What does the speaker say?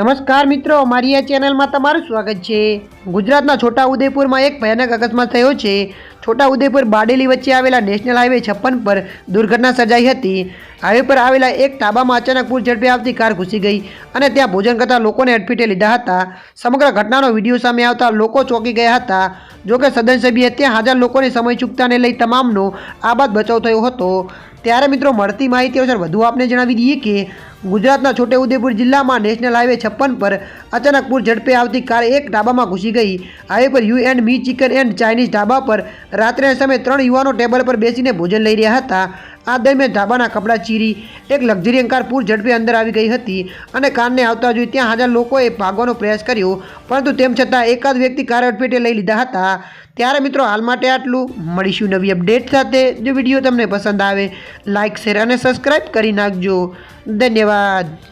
નમસ્કાર મિત્રો મારી આ ચેનલમાં તમારું સ્વાગત છે. ગુજરાતના છોટા ઉદેપુરમાં એક ભયાનક અકસ્માત થયો છે. છોટા ઉદેપુર બાડેલી વચ્ચે આવેલા નેશનલ હાઈવે છપ્પન પર દુર્ઘટના સર્જાઈ હતી. હાઈવે પર આવેલા એક ટાબામાં અચાનક પૂર ઝડપે આવતી કાર ઘૂસી ગઈ અને ત્યાં ભોજન કરતા લોકોને અડફેટે લીધા હતા. સમગ્ર ઘટનાનો વીડિયો સામે આવતા લોકો ચોંકી ગયા હતા. જોકે સદન સભ્યે ત્યાં હાજર લોકોની સમય ચૂકતાને લઈ તમામનો આબાદ બચાવ થયો હતો. ત્યારે મિત્રો મળતી માહિતી અનુસાર વધુ આપને જણાવી દઈએ કે ગુજરાતના છોટેઉદેપુર જિલ્લામાં નેશનલ હાઈવે છપ્પન પર અચાનક પૂર ઝડપે આવતી કાર એક ઢાબામાં ઘૂસી ગઈ. હાઈવે પર you and me chicken and Chinese dhaba પર રાત્રે સમયે ત્રણ યુવાનો ટેબલ પર બેસીને ભોજન લઈ રહ્યા હતા. આ દરમિયાન ઢાબાના કપડાં ચીરી એક લક્ઝરી કાર પૂર ઝડપે અંદર આવી ગઈ હતી અને કારને આવતા જોઈ ત્યાં હાજર લોકોએ ભાગવાનો પ્રયાસ કર્યો, પરંતુ તેમ છતાં એકાદ વ્યક્તિ કાર અડફેટે લઈ લીધા હતા. ત્યારે મિત્રો, હાલ માટે આટલું. મળીશું નવી અપડેટ સાથે. જો વીડિયો તમને પસંદ આવે લાઇક શેર અને સબસ્ક્રાઈબ કરી નાખજો. ધન્યવાદ.